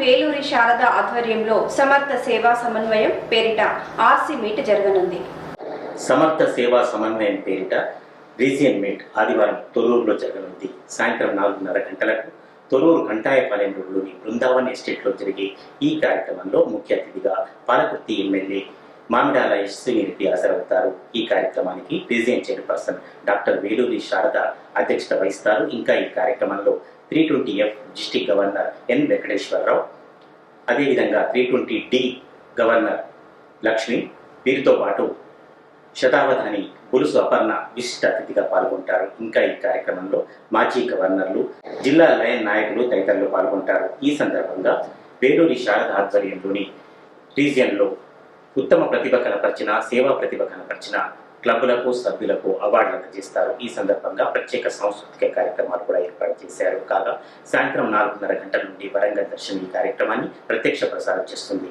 వేలూరి శారద ఆధ్వర్యంలో సమర్థ సేవా సమన్వయం పేరిట ఆర్సీ మీట్ జరగనుంది. సమర్థ సేవా సమన్వయం పేరిట రీజియన్ మీట్ ఆదివారం తొలూరులో జరగనుంది. సాయంత్రం నాలుగున్నర గంటలకు తొలూరు కంటాయపాలెం రోడ్లోని బృందావన్ ఎస్టేట్లో జరిగే ఈ కార్యక్రమంలో ముఖ్య అతిథిగా పాలకుర్తి ఎమ్మెల్యే మామిడాల యశ్వినిరెడ్డి హాజరవుతారు. ఈ కార్యక్రమానికి region chairperson doctor Veluri Sharada అధ్యక్షత వహిస్తారు. ఇంకా ఈ కార్యక్రమంలో three twenty F district governor N Venkateswara Rao అదేవిధంగా three twenty D governor Lakshmi వీరితో పాటు శతావధాని గులుసు అపర్ణ విశిష్ట అతిథిగా పాల్గొంటారు. ఇంకా ఈ కార్యక్రమంలో మాజీ గవర్నర్లు జిల్లా లయన్ నాయకులు తదితరులు పాల్గొంటారు. ఈ సందర్భంగా వేలూరి శారద ఆధ్వర్యంలోని రీజియన్లో ఉత్తమ ప్రతిభ కనపరిచిన సేవా ప్రతిభ కనపరిచిన క్లబ్లకు సభ్యులకు అవార్డులు అందజేస్తారు. ఈ సందర్భంగా ప్రత్యేక సాంస్కృతిక కార్యక్రమాలు కూడా ఏర్పాటు చేశారు. కాగా సాయంత్రం నాలుగున్నర గంటల నుండి వరంగల్ దర్శనం ఈ కార్యక్రమాన్ని ప్రత్యక్ష ప్రసారం చేస్తుంది.